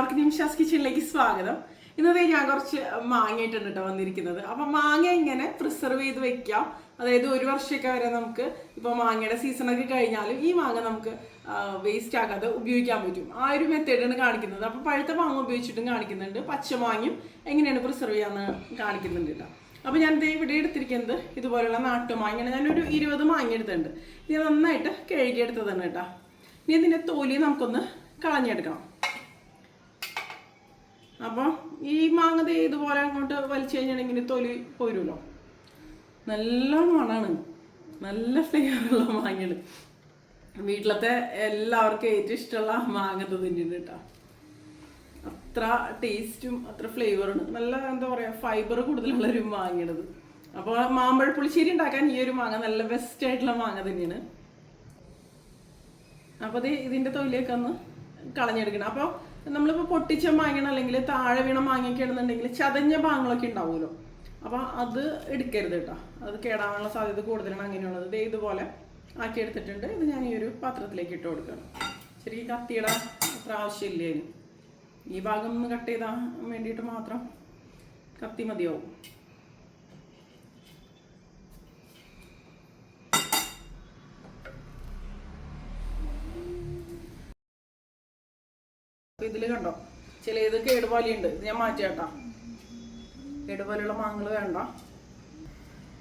എല്ലാവർക്കും നിമിഷാസ് കിച്ചണിലേക്ക് സ്വാഗതം. ഇന്നത്തെ ഞാൻ കുറച്ച് മാങ്ങയിട്ടാണ് കേട്ടോ വന്നിരിക്കുന്നത്. അപ്പൊ മാങ്ങ ഇങ്ങനെ പ്രിസർവ് ചെയ്ത് വെക്കാം? അതായത് ഒരു വർഷമൊക്കെ വരെ നമുക്ക് ഇപ്പൊ മാങ്ങയുടെ സീസണൊക്കെ കഴിഞ്ഞാലും ഈ മാങ്ങ നമുക്ക് വേസ്റ്റ് ആക്കാതെ ഉപയോഗിക്കാൻ പറ്റും. ആ ഒരു മെത്തേഡാണ് കാണിക്കുന്നത്. അപ്പൊ പഴുത്ത മാങ്ങ ഉപയോഗിച്ചിട്ടും കാണിക്കുന്നുണ്ട്. പച്ചമാങ്ങയും എങ്ങനെയാണ് പ്രിസർവ് ചെയ്യാന്ന് കാണിക്കുന്നുണ്ട് കേട്ടോ. അപ്പൊ ഞാൻ ദേ ഇവിടെ എടുത്തിരിക്കുന്നത് ഇതുപോലുള്ള നാട്ടുമാങ്ങയാണ് ഞാനൊരു ഇരുപത് മാങ്ങ എടുത്തിട്ടുണ്ട്. ഇത് നന്നായിട്ട് കഴുകിയെടുത്തതാണ് കേട്ടോ. ഇനി ഇതിന്റെ തോലി നമുക്കൊന്ന് കളഞ്ഞെടുക്കണം. അപ്പോൾ ഈ മാങ്ങ ദേ ഇതുപോലെ അങ്ങോട്ട് വലിച്ചു കഴിഞ്ഞിട്ടുണ്ടെങ്കിൽ തൊലി പോരുമല്ലോ? നല്ല മണാണ്. നല്ല ഫ്ലേവറുള്ള മാങ്ങയാണ്. വീട്ടിലത്തെ എല്ലാവർക്കും ഏറ്റവും ഇഷ്ടമുള്ള മാങ്ങ ഇത് തന്നെയാണ് കേട്ടോ. അത്ര ടേസ്റ്റും അത്ര ഫ്ലേവറുണ്ട് നല്ല എന്താ പറയുക ഫൈബർ കൂടുതലുള്ള ഒരു മാങ്ങണത് അപ്പോൾ മാമ്പഴ പുളിശ്ശേരി ഉണ്ടാക്കാൻ ഈ ഒരു മാങ്ങ നല്ല ബെസ്റ്റ് ആയിട്ടുള്ള മാങ്ങ തന്നെയാണ്. അപ്പോൾ ഇത് ഇതിന്റെ തൊലിയൊക്കെ ഒന്ന് കളഞ്ഞെടുക്കണം. അപ്പോൾ നമ്മളിപ്പോൾ പൊട്ടിച്ച മാങ്ങണം അല്ലെങ്കിൽ താഴെ വീണ മാങ്ങയൊക്കെ ചതഞ്ഞ ഭാഗങ്ങളൊക്കെ ഉണ്ടാവുമല്ലോ. അപ്പോൾ അത് എടുക്കരുത് കേട്ടോ. അത് കേടാനുള്ള സാധ്യത കൂടുതലാണ് അങ്ങനെയുള്ളത്. ദേ ഇതുപോലെ ആക്കി എടുത്തിട്ടുണ്ട്. ഇത് ഞാൻ ഈ ഒരു പാത്രത്തിലേക്ക് ഇട്ട് കൊടുക്കണം ശരിക്കും കത്തിയുടെ അത്ര ആവശ്യമില്ലേ ഈ ഭാഗം ഒന്ന് കട്ട് ചെയ്താൽ വേണ്ടിയിട്ട് മാത്രം കത്തി മതിയാവും. ഇതിൽ കണ്ടോ? ചില ഇത് കേടുപോലെയുണ്ട് ഇത് ഞാൻ മാറ്റിയാട്ടാ. കേടുപോലെയുള്ള മാങ്ങൾ വേണ്ട.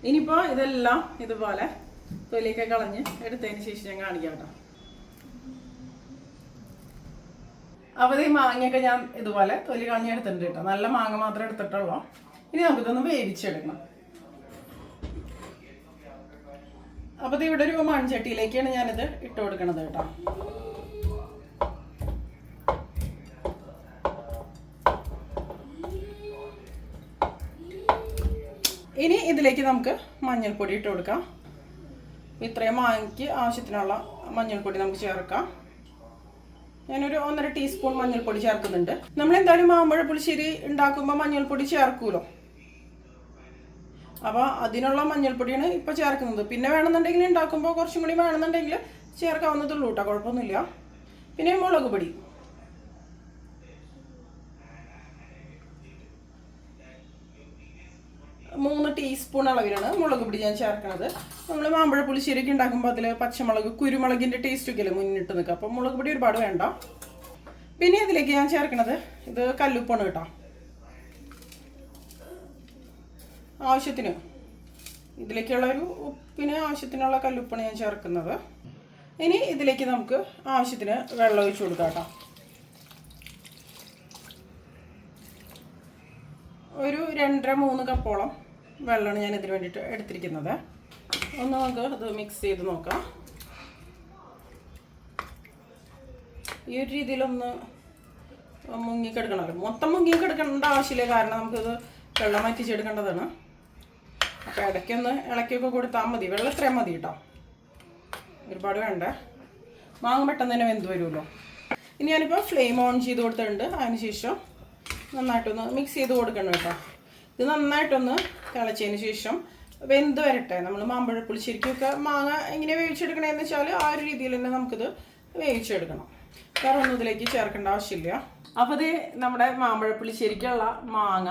ഇനിയിപ്പോ ഇതെല്ലാം ഇതുപോലെ തൊലിയൊക്കെ കളഞ്ഞ് എടുത്തതിന് ശേഷം ഞാൻ കാണിക്കാം കേട്ടോ അപ്പൊ ഈ മാങ്ങയൊക്കെ ഞാൻ ഇതുപോലെ തൊലി കളഞ്ഞ് എടുത്തിട്ടുണ്ട് കേട്ടോ. നല്ല മാങ്ങ മാത്രമേ എടുത്തിട്ടുള്ളൂ. ഇനി നമുക്കിതൊന്ന് വേവിച്ചെടുക്കണം. അപ്പൊ ഇത് ഇവിടെ ഒരു മൺചട്ടിയിലേക്കാണ് ഞാനിത് ഇട്ട് കൊടുക്കണത് കേട്ടോ. ഇനി ഇതിലേക്ക് നമുക്ക് മഞ്ഞൾപ്പൊടി ഇട്ട് കൊടുക്കാം. ഇത്രയും മാങ്ങയ്ക്ക് ആവശ്യത്തിനുള്ള മഞ്ഞൾപ്പൊടി നമുക്ക് ചേർക്കാം. ഞാനൊരു ഒന്നര ടീസ്പൂൺ മഞ്ഞൾപ്പൊടി ചേർക്കുന്നുണ്ട്. നമ്മൾ എന്തായാലും മാമ്പഴ പുളിശ്ശേരി ഉണ്ടാക്കുമ്പോൾ മഞ്ഞൾപ്പൊടി ചേർക്കുമല്ലോ അപ്പോൾ അതിനുള്ള മഞ്ഞൾപ്പൊടിയാണ് ഇപ്പോൾ ചേർക്കുന്നത്. പിന്നെ വേണമെന്നുണ്ടെങ്കിൽ ഉണ്ടാക്കുമ്പോൾ കുറച്ചും കൂടി വേണമെന്നുണ്ടെങ്കിൽ ചേർക്കാവുന്നതുള്ളൂ കേട്ടോ കുഴപ്പമൊന്നുമില്ല. പിന്നെ മുളക് പൊടി. ടീസ്പൂൺ അളവിലാണ് മുളക് പൊടി ഞാൻ ചേർക്കുന്നത് നമ്മൾ മാമ്പഴ പുളിശ്ശേരിയൊക്കെ ഉണ്ടാക്കുമ്പോൾ അതിൽ പച്ചമുളക് കുരുമുളകിന്റെ ടേസ്റ്റ് ഒക്കെ അല്ലേ മുന്നിട്ട് നിൽക്കുക. അപ്പം മുളക് പൊടി ഒരുപാട് വേണ്ട. പിന്നെ ഇതിലേക്ക് ഞാൻ ചേർക്കണത് ഇത് കല്ലുപ്പാണ് കേട്ടോ. ആവശ്യത്തിന്. ഇതിലേക്കുള്ള ഒരു ഉപ്പിന് ആവശ്യത്തിനുള്ള കല്ലുപ്പാണ് ഞാൻ ചേർക്കുന്നത്. ഇനി ഇതിലേക്ക് നമുക്ക് ആവശ്യത്തിന് വെള്ളം ഒഴിച്ചു കൊടുക്കാം കേട്ടോ. ഒരു രണ്ടര മൂന്ന് കപ്പോളം വെള്ളമാണ് ഞാൻ ഇതിന് വേണ്ടിയിട്ട് എടുത്തിരിക്കുന്നത്. ഒന്ന് നമുക്ക് അത് മിക്സ് ചെയ്ത് നോക്കാം. ഈ ഒരു രീതിയിലൊന്ന് മുങ്ങിക്കെടുക്കണമല്ലോ. മൊത്തം മുങ്ങിക്കെടുക്കേണ്ട ആവശ്യമില്ല. കാരണം നമുക്കിത് വെള്ളം വറ്റിച്ചെടുക്കേണ്ടതാണ്. അപ്പോൾ ഇടയ്ക്കൊന്ന് ഇളക്കിയൊക്കെ കൊടുത്താൽ മതി. വെള്ളം ഇത്രയും മതി കേട്ടോ. ഒരുപാട് വേണ്ട. മാങ്ങ പെട്ടെന്ന് തന്നെ വെന്ത് വരുമല്ലോ. ഇനി ഞാനിപ്പോൾ ഫ്ലെയിം ഓൺ ചെയ്ത് കൊടുത്തിട്ടുണ്ട്. അതിനുശേഷം നന്നായിട്ടൊന്ന് മിക്സ് ചെയ്ത് കൊടുക്കണം കേട്ടോ. ഇത് നന്നായിട്ടൊന്ന് തിളച്ചതിന് ശേഷം വെന്ത് വരട്ടെ നമ്മൾ മാമ്പഴ ശരിക്കൊക്കെ മാങ്ങ എങ്ങനെ വേവിച്ചെടുക്കണമെന്ന് വെച്ചാൽ ആ ഒരു രീതിയിൽ തന്നെ നമുക്കിത് വേവിച്ചെടുക്കണം. വേറെ ഒന്നും ഇതിലേക്ക് ചേർക്കേണ്ട ആവശ്യമില്ല. അപ്പോൾ ഇത് നമ്മുടെ മാമ്പഴ പുളിശ്ശേരിക്കുള്ള മാങ്ങ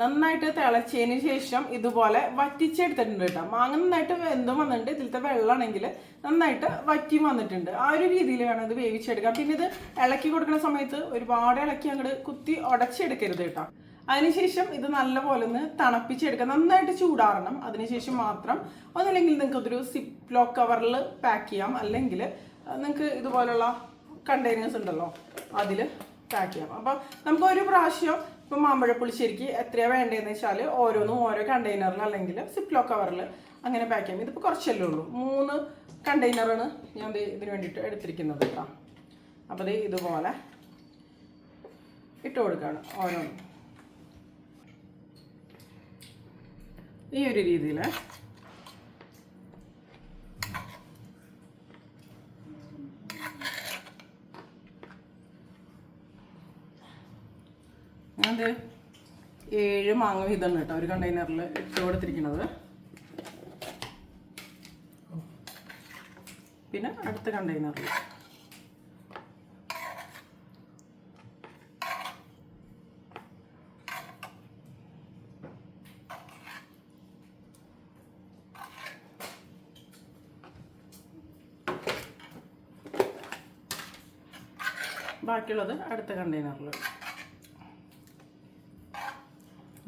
നന്നായിട്ട് തിളച്ചതിന് ശേഷം ഇതുപോലെ വറ്റിച്ചെടുത്തിട്ടുണ്ട് കേട്ടോ. മാങ്ങ നന്നായിട്ട് വെന്തും വന്നിട്ടുണ്ട്. ഇതിലത്തെ വെള്ളമാണെങ്കിൽ നന്നായിട്ട് വറ്റി വന്നിട്ടുണ്ട്. ആ ഒരു രീതിയിൽ വേണം ഇത് വേവിച്ചെടുക്കാം പിന്നെ ഇത് ഇളക്കി കൊടുക്കുന്ന സമയത്ത് ഒരുപാട് ഇളക്കി അങ്ങോട്ട് കുത്തി ഉടച്ചെടുക്കരുത് കേട്ടോ. അതിനുശേഷം ഇത് നല്ലപോലെ ഒന്ന് തണുപ്പിച്ചെടുക്കാം നന്നായിട്ട് ചൂടാറണം. അതിനുശേഷം മാത്രം ഒന്നില്ലെങ്കിൽ നിങ്ങൾക്ക് അതൊരു സിപ്പ് ലോക്ക് കവറിൽ പാക്ക് ചെയ്യാം. അല്ലെങ്കിൽ നിങ്ങൾക്ക് ഇതുപോലുള്ള കണ്ടെയ്നേഴ്സ് ഉണ്ടല്ലോ അതിൽ പാക്ക് ചെയ്യാം. അപ്പം നമുക്ക് ഒരു പ്രാവശ്യം ഇപ്പം മാമ്പഴപ്പുളിശ്ശേരിക്ക് എത്രയാണ് വേണ്ടതെന്ന് വെച്ചാൽ ഓരോന്നും ഓരോ കണ്ടെയ്നറിൽ അല്ലെങ്കിൽ സിപ്പ് ലോക്ക് കവറിൽ അങ്ങനെ പാക്ക് ചെയ്യാം. ഇതിപ്പോൾ കുറച്ചല്ലേ ഉള്ളൂ. മൂന്ന് കണ്ടെയ്നറാണ് ഞാൻ ഇതിന് വേണ്ടിയിട്ട് എടുത്തിരിക്കുന്നത് കേട്ടോ. അപ്പോൾ ഇതുപോലെ ഇട്ട് കൊടുക്കുകയാണ് ഓരോന്നും. ഈ ഒരു രീതിയിൽ ഞാനത് ഏഴ് മാങ്ങ വീതമാണ് കേട്ടോ ഒരു കണ്ടെയ്നറിൽ ഇട്ട് കൊടുത്തിരിക്കുന്നത്. പിന്നെ അടുത്ത കണ്ടെയ്നറിൽ ബാക്കിയുള്ളത് അടുത്ത കണ്ടെയ്നറിൽ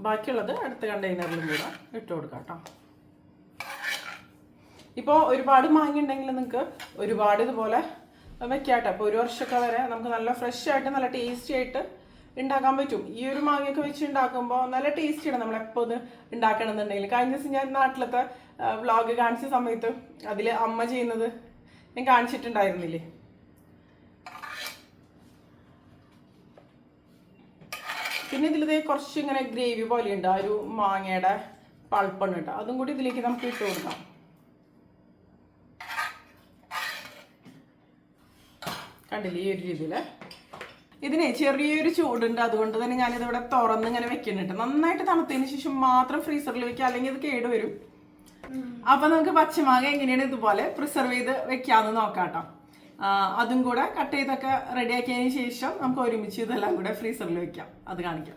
ബാക്കിയുള്ളത് അടുത്ത കണ്ടെയ്നറിലും കൂടെ ഇട്ട് കൊടുക്കാം കേട്ടോ. ഇപ്പോൾ ഒരുപാട് മാങ്ങ ഉണ്ടെങ്കിൽ നിങ്ങൾക്ക് ഒരുപാട് ഇതുപോലെ വെക്കാട്ടെ അപ്പോൾ ഒരു വർഷമൊക്കെ വരെ നമുക്ക് നല്ല ഫ്രഷ് ആയിട്ട് നല്ല ടേസ്റ്റി ആയിട്ട് ഉണ്ടാക്കാൻ പറ്റും. ഈ ഒരു മാങ്ങയൊക്കെ വെച്ച് ഉണ്ടാക്കുമ്പോൾ നല്ല ടേസ്റ്റിയാണ് നമ്മൾ എപ്പോൾ ഇത് ഉണ്ടാക്കണമെന്നുണ്ടെങ്കിൽ. കഴിഞ്ഞ ദിവസം ഞാൻ നാട്ടിലത്തെ വ്ളോഗ് കാണിച്ച സമയത്ത് അതിൽ അമ്മ ചെയ്യുന്നത് ഞാൻ കാണിച്ചിട്ടുണ്ടായിരുന്നില്ലേ? പിന്നെ ഇതിൽ കുറച്ച് ഇങ്ങനെ ഗ്രേവി പോലെ ഉണ്ട് ആ ഒരു മാങ്ങയുടെ പൾപ്പണ് കേട്ടോ. അതും കൂടി ഇതിലേക്ക് നമുക്ക് ഇട്ട് കൊടുക്കാം. കണ്ടില്ലേ ഈ ഒരു രീതിയിൽ ഇതിന് ചെറിയൊരു ചൂടുണ്ട് അതുകൊണ്ട് തന്നെ ഞാനിത് ഇവിടെ തുറന്ന് ഇങ്ങനെ വെക്കുന്നുണ്ട് നന്നായിട്ട് തണുത്തതിന് ശേഷം മാത്രം ഫ്രീസറിൽ വെക്കുക അല്ലെങ്കിൽ ഇത് കേടുവരും അപ്പൊ നമുക്ക് പച്ചമാങ്ങ എങ്ങനെയാണ് ഇതുപോലെ പ്രിസർവ് ചെയ്ത് വെക്കാന്ന് നോക്കാം കേട്ടോ. അതും കൂടെ കട്ട് ചെയ്തൊക്കെ റെഡിയാക്കിയതിന് ശേഷം നമുക്ക് ഒരുമിച്ച് ഇതെല്ലാം കൂടെ ഫ്രീസറിൽ വെക്കാം. അത് കാണിക്കാം.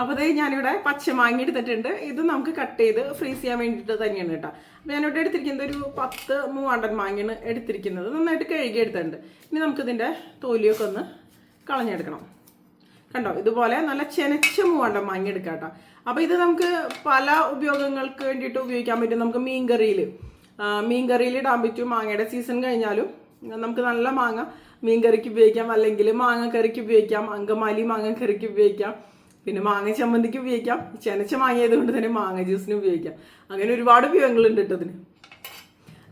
അപ്പോൾ അതേ ഞാനിവിടെ പച്ചമാങ്ങ എടുത്തിട്ടുണ്ട്. ഇത് നമുക്ക് കട്ട് ചെയ്ത് ഫ്രീസ് ചെയ്യാൻ വേണ്ടിയിട്ട് തന്നെയാണ് കേട്ടോ. അപ്പോൾ ഞാനിവിടെ എടുത്തിരിക്കുന്നത് ഒരു പത്ത് മൂവാണ്ടൻ മാങ്ങയാണ് എടുത്തിരിക്കുന്നത്. നന്നായിട്ട് കഴുകി എടുത്തിട്ടുണ്ട്. ഇനി നമുക്കിതിന്റെ തോലിയൊക്കെ ഒന്ന് കളഞ്ഞെടുക്കണം. കണ്ടോ? ഇതുപോലെ നല്ല ചെനച്ച മൂവാണ്ടൻ മാങ്ങ എടുക്കാം കേട്ടോ. അപ്പോൾ ഇത് നമുക്ക് പല ഉപയോഗങ്ങൾക്ക് വേണ്ടിയിട്ട് ഉപയോഗിക്കാൻ പറ്റും. നമുക്ക് മീൻകറിയിൽ മീൻകറിയിൽ ഇടാൻ പറ്റും. മാങ്ങയുടെ സീസൺ കഴിഞ്ഞാലും നമുക്ക് നല്ല മാങ്ങ മീൻ കറിക്ക് ഉപയോഗിക്കാം അല്ലെങ്കിൽ മാങ്ങ കറിക്ക് ഉപയോഗിക്കാം അങ്കമാലി മാങ്ങ കറിക്ക് ഉപയോഗിക്കാം പിന്നെ മാങ്ങ ചമ്മന്തിക്ക് ഉപയോഗിക്കാം ചെനച്ച മാങ്ങ ആയതുകൊണ്ട് തന്നെ മാങ്ങ ജ്യൂസിന് ഉപയോഗിക്കാം. അങ്ങനെ ഒരുപാട് ഉപയോഗങ്ങളുണ്ട് കേട്ടോ അതിന്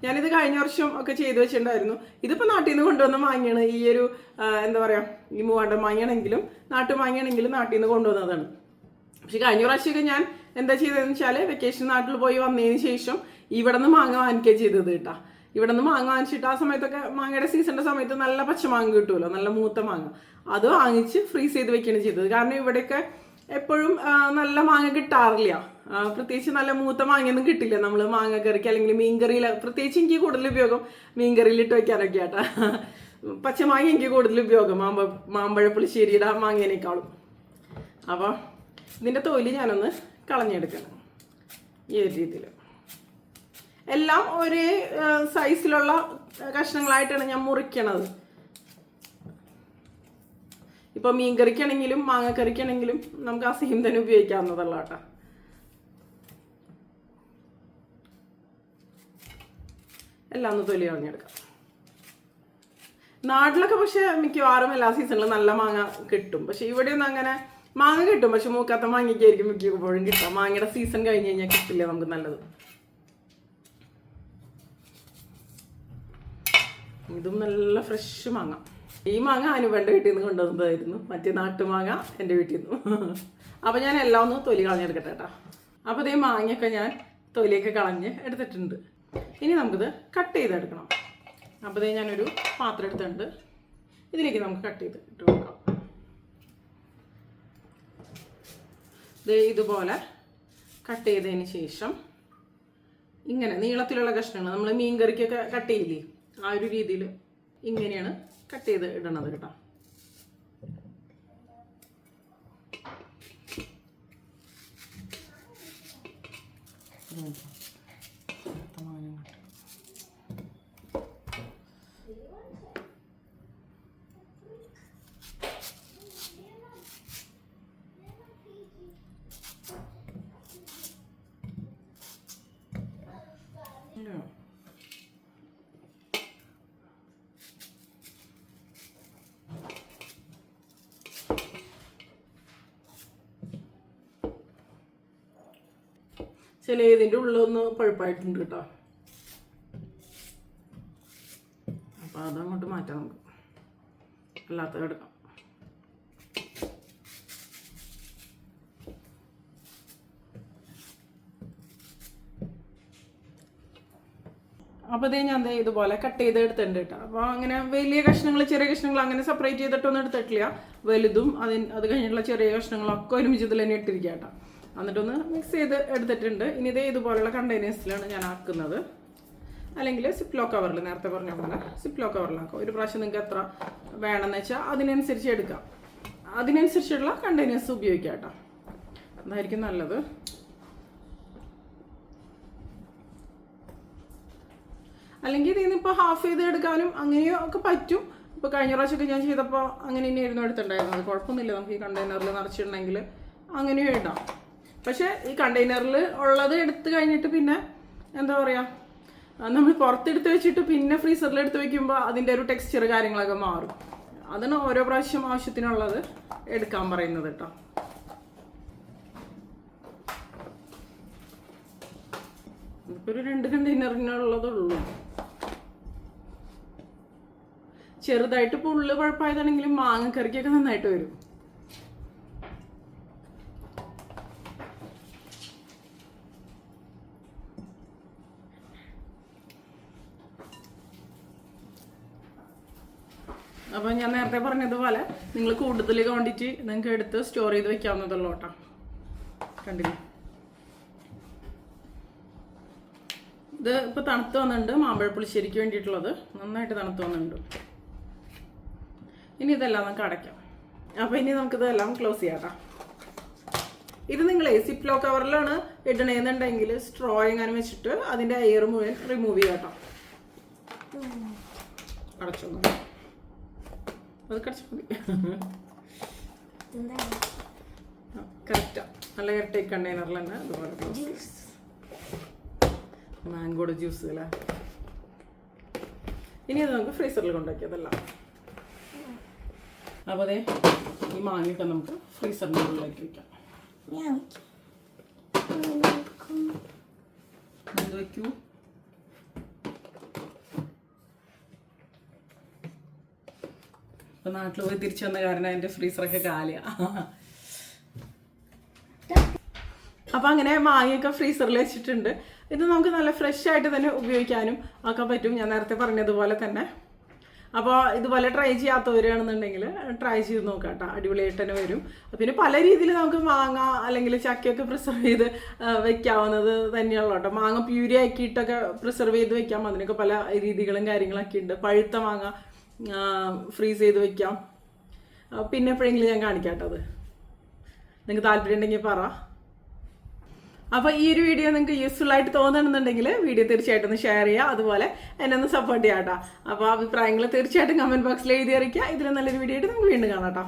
ഞാനിത് കഴിഞ്ഞ വർഷം ഒക്കെ ചെയ്തു വെച്ചിട്ടുണ്ടായിരുന്നു. ഇതിപ്പോൾ നാട്ടിൽ നിന്ന് കൊണ്ടുവന്ന മാങ്ങയാണ് ഈ ഒരു എന്താ പറയുക ഈ മൂവാണ്ട മാങ്ങയാണെങ്കിലും നാട്ടു മാങ്ങയാണെങ്കിലും നാട്ടിൽ നിന്ന് കൊണ്ടുവന്നതാണ്. പക്ഷെ കഴിഞ്ഞ പ്രാവശ്യമൊക്കെ ഞാൻ എന്താ ചെയ്തതെന്ന് വെച്ചാൽ വെക്കേഷൻ നാട്ടിൽ പോയി വന്നതിന് ശേഷം ഇവിടെ നിന്ന് മാങ്ങ വാങ്ങിക്കുക ചെയ്തത് കേട്ടാ. ഇവിടെ നിന്ന് മാങ്ങ വാങ്ങിച്ചിട്ട് ആ സമയത്തൊക്കെ മാങ്ങയുടെ സീസണിന്റെ സമയത്ത് നല്ല പച്ചമാങ്ങ കിട്ടുമല്ലോ നല്ല മൂത്ത മാങ്ങ. അത് വാങ്ങിച്ച് ഫ്രീസ് ചെയ്ത് വെക്കുകയാണ് ചെയ്തത്. കാരണം ഇവിടെയൊക്കെ എപ്പോഴും നല്ല മാങ്ങ കിട്ടാറില്ല. പ്രത്യേകിച്ച് നല്ല മൂത്ത മാങ്ങയൊന്നും കിട്ടില്ല. നമ്മൾ മാങ്ങ കറിക്ക് അല്ലെങ്കിൽ മീൻകറിയിൽ പ്രത്യേകിച്ച് എനിക്ക് കൂടുതൽ ഉപയോഗം മീൻകറിയിൽ ഇട്ട് വെക്കാനൊക്കെ ആട്ടാ. പച്ചമാങ്ങ എനിക്ക് കൂടുതൽ ഉപയോഗം. മാമ്പ മാമ്പഴ പുളിശ്ശേരിയുടെ മാങ്ങേനേക്കാളും. അപ്പോൾ ഇതിന്റെ തൊലി ഞാനൊന്ന് കളഞ്ഞെടുക്കണം. ഈ ഒരു രീതിയിൽ എല്ലാം ഒരേ സൈസിലുള്ള കഷ്ണങ്ങളായിട്ടാണ് ഞാൻ മുറിക്കണത്. ഇപ്പൊ മാങ്ങ മാങ്ങക്കറിക്കാണെങ്കിലും നമുക്ക് ആ സെയിം തന്നെ ഉപയോഗിക്കാവുന്നതല്ല കേട്ടോ. എല്ലാം ഒന്ന് തൊലി കളഞ്ഞെടുക്കാം. നാട്ടിലൊക്കെ പക്ഷെ മിക്കവാറും എല്ലാ സീസണിലും നല്ല മാങ്ങ കിട്ടും. പക്ഷെ ഇവിടെയൊന്നും അങ്ങനെ മാങ്ങ കിട്ടും. പക്ഷെ മൂക്കാത്ത മാങ്ങയ്ക്കായിരിക്കും മിക്കപ്പോഴും കിട്ടുക. മാങ്ങയുടെ സീസൺ കഴിഞ്ഞ് കഴിഞ്ഞാൽ കിട്ടില്ല നമുക്ക് നല്ലത്? ഇതും നല്ല ഫ്രഷ് മാങ്ങ. ഈ മാങ്ങ അനുബന്ധ വീട്ടിൽ നിന്ന് കൊണ്ടുവന്നതായിരുന്നു. മറ്റേ നാട്ടുമാങ്ങ എന്റെ വീട്ടിൽ നിന്ന്. അപ്പോൾ ഞാൻ എല്ലാം ഒന്ന് തൊലി കളഞ്ഞെടുക്കട്ടെ കേട്ടോ. അപ്പോൾ ഇതേ മാങ്ങയൊക്കെ ഞാൻ തൊലിയൊക്കെ കളഞ്ഞ് എടുത്തിട്ടുണ്ട്. ഇനി നമുക്കിത് കട്ട് ചെയ്തെടുക്കണം. അപ്പോൾ ഇതേ ഞാനൊരു പാത്രം എടുത്തിട്ടുണ്ട്. ഇതിലേക്ക് നമുക്ക് കട്ട് ചെയ്ത് ഇട്ട് കൊടുക്കാം. ദേ ഇതുപോലെ കട്ട് ചെയ്തതിന് ശേഷം ഇങ്ങനെ നീളത്തിലുള്ള കഷ്ണങ്ങൾ നമ്മൾ മീൻ കറിക്കൊക്കെ കട്ട് ചെയ്യില്ലേ? ആ ഒരു രീതിയിൽ ഇങ്ങനെയാണ് കട്ട് ചെയ്ത് ഇടണത് കേട്ടോ Yeah. ചില ഇതിന്റെ ഉള്ളൊന്ന് പഴുപ്പായിട്ടുണ്ട് കേട്ടോ. അപ്പം അതങ്ങോട്ട് മാറ്റാം നമുക്ക് അല്ലാത്തത് എടുക്കാം. അപ്പോൾ ഇതേ ഞാൻ ഇതുപോലെ കട്ട് ചെയ്ത് എടുത്തിട്ടുണ്ട് കേട്ടോ. അപ്പോൾ അങ്ങനെ വലിയ കഷ്ണങ്ങൾ ചെറിയ കഷ്ണങ്ങൾ അങ്ങനെ സെപ്പറേറ്റ് ചെയ്തിട്ടൊന്നും എടുത്തിട്ടില്ല. വലുതും അതിന് അത് കഴിഞ്ഞിട്ടുള്ള ചെറിയ കഷ്ണങ്ങളൊക്കെ ഒരുമിച്ച് ഇതിൽ തന്നെ ഇട്ടിരിക്കുക കേട്ടോ. എന്നിട്ടൊന്ന് മിക്സ് ചെയ്ത് എടുത്തിട്ടുണ്ട്. ഇനി ഇതേ ഇതുപോലുള്ള കണ്ടെയ്നേഴ്സിലാണ് ഞാൻ ആക്കുന്നത്. അല്ലെങ്കിൽ സിപ്ലോ കവറിൽ നേരത്തെ പറഞ്ഞ പോലെ സിപ്ലോ കവറിലാക്കാം ഒരു പ്രാവശ്യം നിങ്ങൾക്ക് എത്ര വേണമെന്ന് വെച്ചാൽ അതിനനുസരിച്ച് എടുക്കാം. അതിനനുസരിച്ചുള്ള കണ്ടെയ്നേഴ്സ് ഉപയോഗിക്കാം കേട്ടോ. അതായിരിക്കും നല്ലത്. അല്ലെങ്കിൽ ഇതിൽ നിന്ന് ഇപ്പോൾ ഹാഫ് ചെയ്ത് എടുക്കാനും അങ്ങനെയോ ഒക്കെ പറ്റും. ഇപ്പോൾ കഴിഞ്ഞ പ്രാവശ്യമൊക്കെ ഞാൻ ചെയ്തപ്പോൾ അങ്ങനെ തന്നെയായിരുന്നു എടുത്തിട്ടുണ്ടായിരുന്നത്. കുഴപ്പമൊന്നുമില്ല. നമുക്ക് ഈ കണ്ടെയ്നറിൽ നിറച്ചിട്ടുണ്ടെങ്കിൽ അങ്ങനെയും ഇടാം. പക്ഷേ ഈ കണ്ടെയ്നറിൽ ഉള്ളത് എടുത്തു കഴിഞ്ഞിട്ട് പിന്നെ എന്താ പറയുക നമ്മൾ പുറത്തെടുത്ത് വെച്ചിട്ട് പിന്നെ ഫ്രീസറിൽ എടുത്ത് വെക്കുമ്പോൾ അതിന്റെ ഒരു ടെക്സ്ചർ കാര്യങ്ങളൊക്കെ മാറും. അതാണ് ഓരോ പ്രാവശ്യം ആവശ്യത്തിനുള്ളത് എടുക്കാൻ പറയുന്നത് കേട്ടോ ഒരു രണ്ട് കണ്ടെയ്നറിനുള്ളതുള്ളൂ. ചെറുതായിട്ട് പുള്ള് കുഴപ്പമായതാണെങ്കിലും മാങ്ങക്കറിക്കൊക്കെ നന്നായിട്ട് വരും. അപ്പോൾ ഞാൻ നേരത്തെ പറഞ്ഞതുപോലെ നിങ്ങൾ കൂടുതൽ ക്വാണ്ടിറ്റി നിങ്ങൾക്ക് എടുത്ത് സ്റ്റോർ ചെയ്ത് വെക്കാവുന്നതുള്ളൂ കേട്ടോ. കണ്ടില്ലേ? ഇത് ഇപ്പൊ തണുത്ത് വന്നിട്ടുണ്ട്. മാമ്പഴ പുളിശ്ശേരിക്ക് വേണ്ടിയിട്ടുള്ളത്. നന്നായിട്ട് തണുത്ത് വന്നിട്ടുണ്ട്. ഇനി ഇതെല്ലാം നമുക്ക് അടയ്ക്കാം. അപ്പോൾ ഇനി നമുക്ക് നമുക്കിതെല്ലാം ക്ലോസ് ചെയ്യാം കേട്ടോ. ഇത് നിങ്ങൾ സിപ്ലോ കവറിലാണ് ഇടണേന്നുണ്ടെങ്കിൽ സ്ട്രോ എങ്ങാനും വെച്ചിട്ട് അതിന്റെ എയർ മുഴുവൻ റിമൂവ് ചെയ്യാം കേട്ടോ. അടച്ചൊന്നു അത് കടിച്ചു മതി എന്താണ് കറക്റ്റാ. നല്ല എയർടൈറ്റ് കണ്ടെയ്നറിൽ തന്നെ അതുപോലെ മാംഗോയുടെ ജ്യൂസ് അല്ലേ ഇനി അത് നമുക്ക് ഫ്രീസറിൽ കൊണ്ടുവയ്ക്കിയതെല്ലാം അപ്പോൾ അതെ ഈ മാങ്ങയൊക്കെ നമുക്ക് ഫ്രീസറിന്റെ ഉള്ളിലേക്ക് വെക്കും. എന്ത് വയ്ക്കൂ ഇപ്പൊ നാട്ടിൽ പോയി തിരിച്ചു വന്ന കാരണം എന്റെ ഫ്രീസറൊക്കെ കാലിയ. അപ്പൊ അങ്ങനെ മാങ്ങയൊക്കെ ഫ്രീസറിൽ വെച്ചിട്ടുണ്ട്. ഇത് നമുക്ക് നല്ല ഫ്രഷ് ആയിട്ട് തന്നെ ഉപയോഗിക്കാനും ഒക്കെ പറ്റും. ഞാൻ നേരത്തെ പറഞ്ഞതുപോലെ തന്നെ. അപ്പോൾ ഇതുപോലെ ട്രൈ ചെയ്യാത്തവരാണെന്നുണ്ടെങ്കിൽ ട്രൈ ചെയ്ത് നോക്കാം കേട്ടോ അടിപൊളിയായിട്ട് തന്നെ വരും. പിന്നെ പല രീതിയിൽ നമുക്ക് മാങ്ങ അല്ലെങ്കിൽ ചക്കയൊക്കെ പ്രിസർവ് ചെയ്ത് വെക്കാവുന്നത് തന്നെയുള്ള കേട്ടോ. മാങ്ങ പ്യൂരി ആക്കിയിട്ടൊക്കെ പ്രിസർവ് ചെയ്ത് വെക്കാം. അതിനൊക്കെ പല രീതികളും കാര്യങ്ങളൊക്കെ ഉണ്ട്. പഴുത്ത മാങ്ങ ഫ്രീസ് ചെയ്ത് വെക്കാം. പിന്നെ എപ്പോഴെങ്കിലും ഞാൻ കാണിക്കാട്ടോ അത്. നിങ്ങൾക്ക് താല്പര്യം ഉണ്ടെങ്കിൽ പറ. അപ്പോൾ ഈ ഒരു വീഡിയോ നിങ്ങൾക്ക് യൂസ്ഫുൾ ആയിട്ട് തോന്നണമെന്നുണ്ടെങ്കിൽ വീഡിയോ തീർച്ചയായിട്ടും ഒന്ന് ഷെയർ ചെയ്യുക. അതുപോലെ എന്നെ ഒന്ന് സപ്പോർട്ട് ചെയ്യാം കേട്ടോ അപ്പോൾ അഭിപ്രായങ്ങൾ തീർച്ചയായിട്ടും കമന്റ് ബോക്സിൽ എഴുതി അറിയിക്കുക. ഇതിൽ നല്ലൊരു വീഡിയോ ആയിട്ട് നമുക്ക് വീണ്ടും കാണാം കേട്ടോ